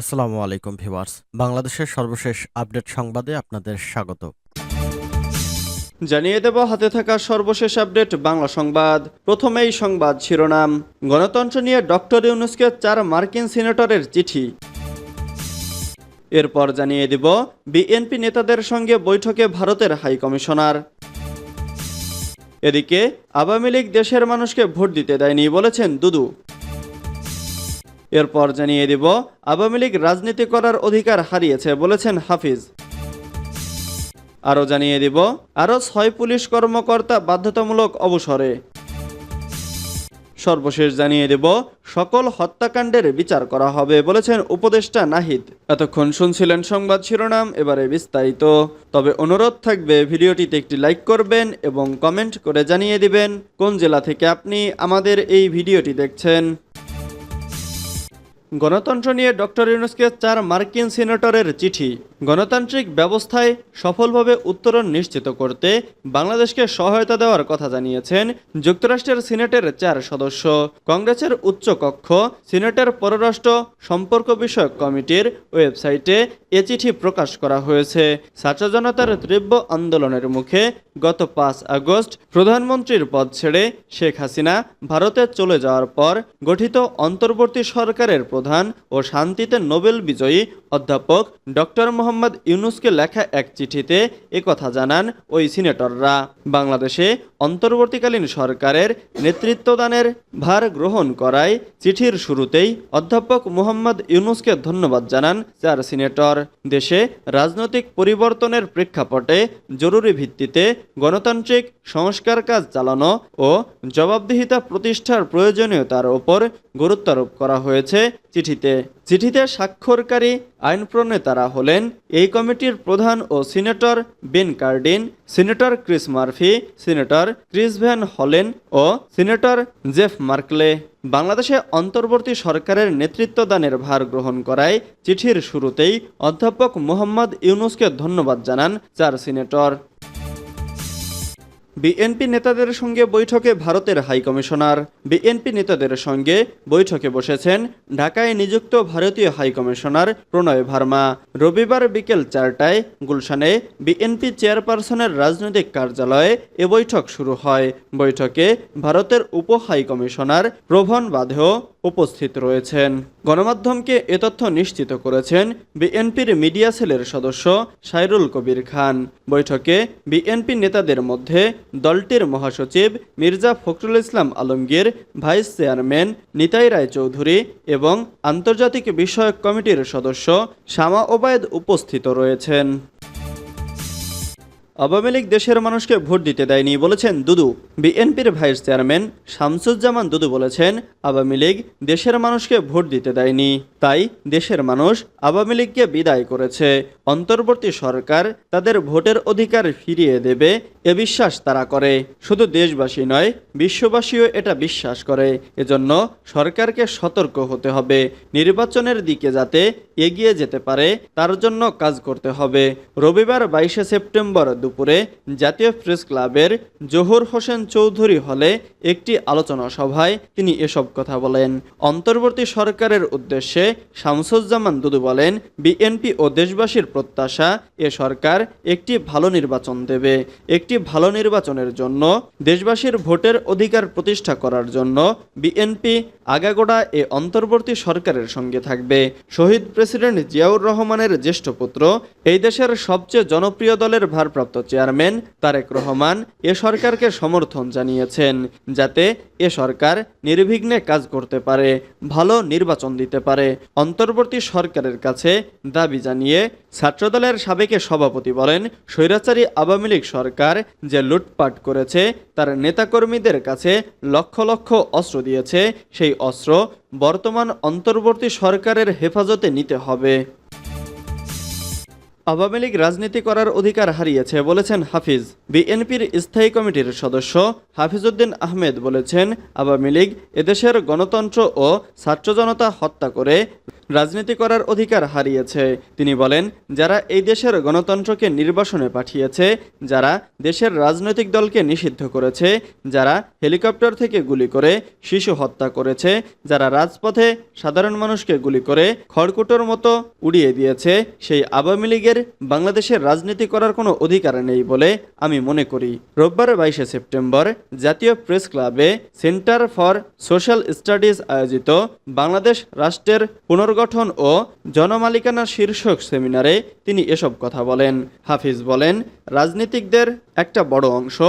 আসসালামু আলাইকুম, ভিউয়ার্স। বাংলাদেশের সর্বশেষ আপডেট সংবাদে আপনাদের স্বাগত। জানিয়ে দেব, হাতে থাকা সর্বশেষ আপডেট, বাংলা সংবাদ। প্রথমেই সংবাদ শিরোনাম। গণতন্ত্র নিয়ে ডক্টর ইউনুসকে চার মার্কিন সিনেটরের চিঠি। এরপর জানিয়ে দিব, বিএনপি নেতাদের সঙ্গে বৈঠকে ভারতের হাই কমিশনার। এদিকে, আওয়ামী লীগ দেশের মানুষকে ভোট দিতে দেয়নি বলেছেন দুদু। এরপর জানিয়ে দিব, আওয়ামী লীগ রাজনীতি করার অধিকার হারিয়েছে বলেছেন হাফিজ। আরও জানিয়ে দিব, আরও ছয় পুলিশ কর্মকর্তা বাধ্যতামূলক অবসরে। সর্বশেষ জানিয়ে দেব, সকল হত্যাকাণ্ডের বিচার করা হবে বলেছেন উপদেষ্টা নাহিদ। এতক্ষণ শুনছিলেন সংবাদ শিরোনাম, এবারে বিস্তারিত। তবে অনুরোধ থাকবে, ভিডিওটিতে একটি লাইক করবেন এবং কমেন্ট করে জানিয়ে দিবেন, কোন জেলা থেকে আপনি আমাদের এই ভিডিওটি দেখছেন। গণতন্ত্র নিয়ে ডক্টর ইউনুসকে চার মার্কিন সিনেটরের চিঠি। গণতান্ত্রিক ব্যবস্থায় সফলভাবে উত্তরণ নিশ্চিত করতে বাংলাদেশকে সহায়তা দেওয়ার কথা জানিয়েছেন যুক্তরাষ্ট্রের সিনেটের চার সদস্য। কংগ্রেসের উচ্চ কক্ষ, সিনেটের পররাষ্ট্র সম্পর্ক বিষয়ক কমিটির ওয়েবসাইটে এ চিঠি প্রকাশ করা হয়েছে। ছাত্র জনতার তীব্র আন্দোলনের মুখে গত পাঁচ আগস্ট প্রধানমন্ত্রীর পদ ছেড়ে শেখ হাসিনা ভারতে চলে যাওয়ার পর গঠিত অন্তর্বর্তী সরকারের ও শান্তিতে নোবেল বিজয়ী অধ্যাপক ডক্টর মোহাম্মদ ইউনুসকে লেখা এক চিঠিতে একথা জানান ওই সিনেটররা। বাংলাদেশে অন্তর্বর্তীকালীন সরকারের নেতৃত্বদানের ভার গ্রহণ করায় চিঠির শুরুতেই অধ্যাপক মোহাম্মদ ইউনুসকে ধন্যবাদ জানান চার সিনেটর। দেশে রাজনৈতিক পরিবর্তনের প্রেক্ষাপটে জরুরি ভিত্তিতে গণতান্ত্রিক সংস্কার কাজ চালানো ও জবাবদিহিতা প্রতিষ্ঠার প্রয়োজনীয়তার ওপর গুরুত্বারোপ করা হয়েছে চিঠিতে। চিঠিতে স্বাক্ষরকারী আইন প্রণেতারা হলেন এই কমিটির প্রধান ও senator Ben Cardin, senator Chris Murphy, senator Chris Van হলেন ও সিনেটর জেফ মার্কলে। বাংলাদেশে অন্তর্বর্তী সরকারের নেতৃত্বদানের ভার গ্রহণ করায় চিঠির শুরুতেই অধ্যাপক মোহাম্মদ ইউনুসকে ধন্যবাদ জানান চার সিনেটর। বিএনপি নেতাদের সঙ্গে বৈঠকে ভারতের হাইকমিশনার বিএনপি নেতাদের সঙ্গে বৈঠকে বসেছেন ঢাকায় নিযুক্ত ভারতীয় হাইকমিশনার প্রণয় ভার্মা। রবিবার বিকেল চারটায় গুলশানে বিএনপি চেয়ারপারসনের রাজনৈতিক কার্যালয়ে এ বৈঠক শুরু হয়। বৈঠকে ভারতের উপ হাইকমিশনার প্রভন বাধেও উপস্থিত রয়েছেন। গণমাধ্যমকে এ তথ্য নিশ্চিত করেছেন বিএনপির মিডিয়া সেলের সদস্য সাইরুল কবির খান। বৈঠকে বিএনপি নেতাদের মধ্যে দলটির মহাসচিব মির্জা ফখরুল ইসলাম আলমগীর, ভাইস চেয়ারম্যান নিতাই রায় চৌধুরী এবং আন্তর্জাতিক বিষয়ক কমিটির সদস্য শামা ওবায়দ উপস্থিত রয়েছেন। আওয়ামী লীগ দেশের মানুষকে ভোট দিতে দেয়নি বলেছেন দুদু। বিএনপির ভাইস চেয়ারম্যান শামসুজ্জামান দুদু বলেছেন, আওয়ামী লীগ দেশের মানুষকে ভোট দিতে দেয়নি। তাই দেশের মানুষ আওয়ামী লীগকে বিদায় করেছে। অন্তর্বর্তী সরকার তাদের ভোটের অধিকার ফিরিয়ে দেবে, এ বিশ্বাস তারা করে। শুধু দেশবাসী নয়, বিশ্ববাসীও এটা বিশ্বাস করে। এজন্য সরকারকে সতর্ক হতে হবে। নির্বাচনের দিকে যাতে এগিয়ে যেতে পারে, তার জন্য কাজ করতে হবে। রবিবার বাইশে সেপ্টেম্বর দুপুরে জাতীয় প্রেস ক্লাবের জহুর হোসেন চৌধুরী হলে একটি আলোচনা সভায় তিনি এসব কথা বলেন। অন্তর্বর্তী সরকারের উদ্দেশ্যে শামসুজ্জামান দুদু বলেন, বিএনপি ও দেশবাসীর প্রত্যাশা, এ সরকার একটি ভালো নির্বাচন দেবে। একটি ভালো নির্বাচনের জন্য, দেশবাসীর ভোটের অধিকার প্রতিষ্ঠা করার জন্য বিএনপি আগাগোড়া এ অন্তর্বর্তী সরকারের সঙ্গে থাকবে। শহীদ প্রেসিডেন্ট জিয়াউর রহমানের জ্যেষ্ঠ পুত্র এই দেশের সবচেয়ে জনপ্রিয় দলের ভারপ্রাপ্ত চেয়ারম্যান তারেক রহমান এ সরকারকে সমর্থন জানিয়েছেন, যাতে এ সরকার নির্বিঘ্নে কাজ করতে পারে, ভালো নির্বাচন দিতে পারে। অন্তর্বর্তী সরকারের কাছে দাবি জানিয়ে ছাত্রদলের সাবেক সভাপতি বলেন, স্বৈরাচারী আওয়ামী লীগ সরকার যে লুটপাট করেছে, তার নেতাকর্মীদের কাছে লক্ষ লক্ষ অস্ত্র দিয়েছে, সেই অস্ত্র বর্তমান অন্তর্বর্তী সরকারের হেফাজতে নিতে হবে। আওয়ামী লীগ রাজনীতি করার অধিকার হারিয়েছে, বলেছেন হাফিজ। বিএনপির স্থায়ী কমিটির সদস্য হাফিজউদ্দিন আহমেদ বলেছেন, আওয়ামী লীগ এদেশের গণতন্ত্র ও ছাত্র জনতা হত্যা করে রাজনীতি করার অধিকার হারিয়েছে। তিনি বলেন, যারা এই দেশের গণতন্ত্রকে নির্বাসনে পাঠিয়েছে, যারা দেশের রাজনৈতিক দলকে নিষিদ্ধ করেছে, যারা হেলিকপ্টার থেকে গুলি করে শিশু হত্যা করেছে, যারা রাজপথে সাধারণ মানুষকে গুলি করে খড়কুটোর মতো উড়িয়ে দিয়েছে, সেই আওয়ামী লীগের বাংলাদেশের রাজনীতি করার কোনো অধিকার নেই বলে আমি মনে করি। রোববার বাইশে সেপ্টেম্বর জাতীয় প্রেস ক্লাবে সেন্টার ফর সোশ্যাল স্টাডিজ আয়োজিত বাংলাদেশ রাষ্ট্রের পুনর্গঠন ও জনমালিকানা শীর্ষক সেমিনারে তিনি এসব কথা বলেন। হাফিজ বলেন রাজনীতিকদের একটা বড় অংশ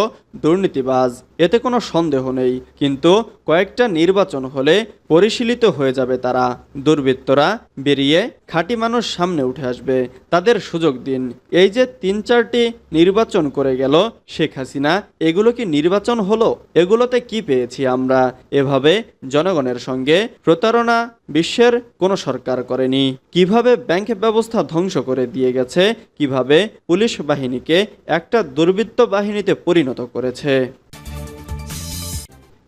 দুর্নীতিবাজ। এতে কোনো সন্দেহ নেই, কিন্তু কয়েকটা নির্বাচন হলে পরিশীলিত হয়ে যাবে তারা। দুর্বৃত্তরা বেরিয়ে খাঁটি মানুষ সামনে উঠে আসবে। তাদের সুযোগ দিন। এই যে তিন চারটি নির্বাচন করে গেল শেখ হাসিনা, এগুলো কি নির্বাচন হলো? এগুলোতে কি পেয়েছি আমরা? এভাবে জনগণের সঙ্গে প্রতারণা বিশ্বের কোনো সরকার করেনি। কীভাবে ব্যাংক ব্যবস্থা ধ্বংস করে দিয়ে গেছে? কীভাবে পুলিশ বাহিনীকে একটা দুর্বৃত্ত বাহিনীতে পরিণত করেছে।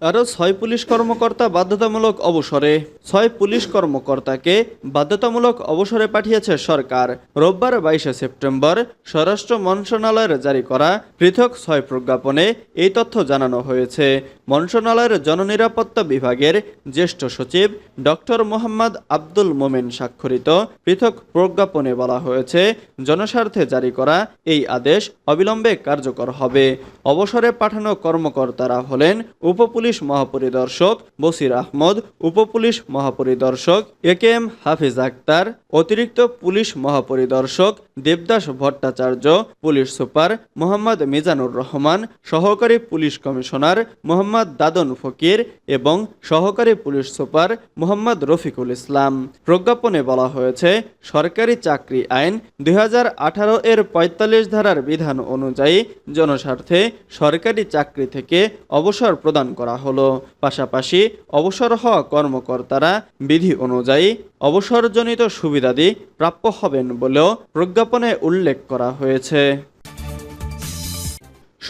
আরও ছয় পুলিশ কর্মকর্তা বাধ্যতামূলক অবসরে, ছয় পুলিশ কর্মকর্তাকে বাধ্যতামূলক অবসরে পাঠিয়েছে সরকার। রোববার বাইশে সেপ্টেম্বর স্বরাষ্ট্র মন্ত্রণালয়ের জারি করা পৃথক ছয় প্রজ্ঞাপনে এই তথ্য জানানো হয়েছে। মন্ত্রণালয়ের জননিরাপত্তা বিভাগের জ্যেষ্ঠ সচিব ডক্টর মোহাম্মদ আব্দুল মোমেন স্বাক্ষরিত পৃথক প্রজ্ঞাপনে বলা হয়েছে, জনস্বার্থে জারি করা এই আদেশ অবিলম্বে কার্যকর হবে। অবসরে পাঠানো কর্মকর্তারা হলেন উপপুলিশ মহাপরিদর্শক বসির আহমদ উপপুলিশ মহাপরিদর্শক A K M Hafiz Akter অতিরিক্ত পুলিশ মহাপরিদর্শক দেবদাস ভট্টাচার্য, পুলিশ সুপার মোহাম্মদ মিজানুর রহমান, সহকারী পুলিশ কমিশনার মোহাম্মদ দাদন ফকির এবং সহকারী পুলিশ সুপার মোহাম্মদ রফিকুল ইসলাম। প্রজ্ঞাপনে বলা হয়েছে, সরকারি চাকরি আইন দুই হাজার আঠারো এর ৪৫ ধারার বিধান অনুযায়ী জনস্বার্থে সরকারি চাকরি থেকে অবসর প্রদান করা হলো। পাশাপাশি অবসর হওয়া কর্মকর্তারা বিধি অনুযায়ী অবসরজনিত সুবিধাদি প্রাপ্য হবেন বলেও প্রজ্ঞাপনে উল্লেখ করা হয়েছে।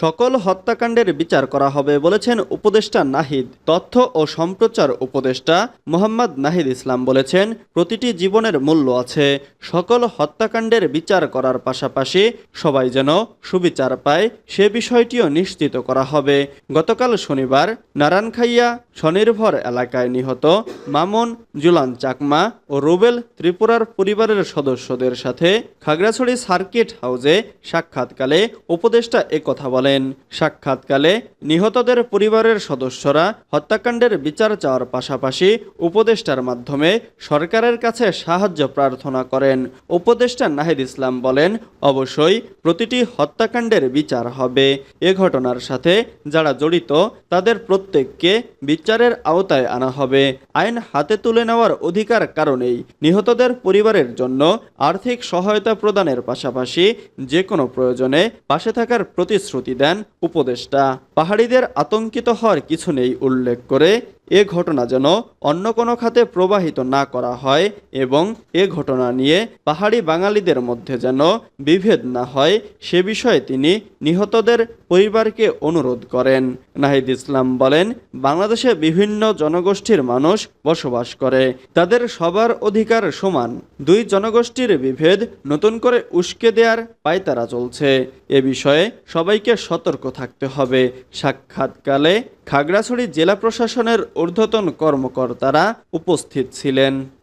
সকল হত্যাকাণ্ডের বিচার করা হবে বলেছেন উপদেষ্টা নাহিদ। তথ্য ও সম্প্রচার উপদেষ্টা মোহাম্মদ নাহিদ ইসলাম বলেছেন, প্রতিটি জীবনের মূল্য আছে। সকল হত্যাকাণ্ডের বিচার করার পাশাপাশি সবাই যেন সুবিচার পায়, সে বিষয়টিও নিশ্চিত করা হবে। গতকাল শনিবার নারায়ণখাইয়া স্বনির্ভর এলাকায় নিহত মামুন জুলান চাকমা ও রুবেল ত্রিপুরার পরিবারের সদস্যদের সাথে খাগড়াছড়ি সার্কিট হাউসে সাক্ষাৎকালে উপদেষ্টা একথা বলেন। সাক্ষাৎকালে নিহতদের পরিবারের সদস্যরা হত্যাকাণ্ডের বিচার চাওয়ার পাশাপাশি উপদেষ্টার মাধ্যমে সরকারের কাছে সাহায্য প্রার্থনা করেন। উপদেষ্টা নাহিদ ইসলাম বলেন, অবশ্যই প্রতিটি হত্যাকাণ্ডের বিচার হবে। এ ঘটনার সাথে যারা জড়িত, তাদের প্রত্যেককে বিচারের আওতায় আনা হবে। আইন হাতে তুলে নেওয়ার অধিকার কারণেই নিহতদের পরিবারের জন্য আর্থিক সহায়তা প্রদানের পাশাপাশি যে কোনো প্রয়োজনে পাশে থাকার প্রতিশ্রুতি দেন উপদেষ্টা। পাহাড়িদের আতঙ্কিত হওয়ার কিছু নেই উল্লেখ করে এ ঘটনা যেন অন্য কোনো খাতে প্রবাহিত না করা হয় এবং এ ঘটনা নিয়ে পাহাড়ি বাঙালিদের মধ্যে যেন বিভেদ না হয়, সে বিষয়ে তিনি নিহতদের পরিবারকে অনুরোধ করেন। নাহিদ ইসলাম বলেন, বাংলাদেশে বিভিন্ন জনগোষ্ঠীর মানুষ বসবাস করে। তাদের সবার অধিকার সমান। দুই জনগোষ্ঠীর বিভেদ নতুন করে উস্কে দেওয়ার পায়তারা চলছে। এ বিষয়ে সবাইকে সতর্ক থাকতে হবে। সাক্ষাৎকালে খাগড়াছড়ি জেলা প্রশাসনের ঊর্ধ্বতন কর্মকর্তারা উপস্থিত ছিলেন।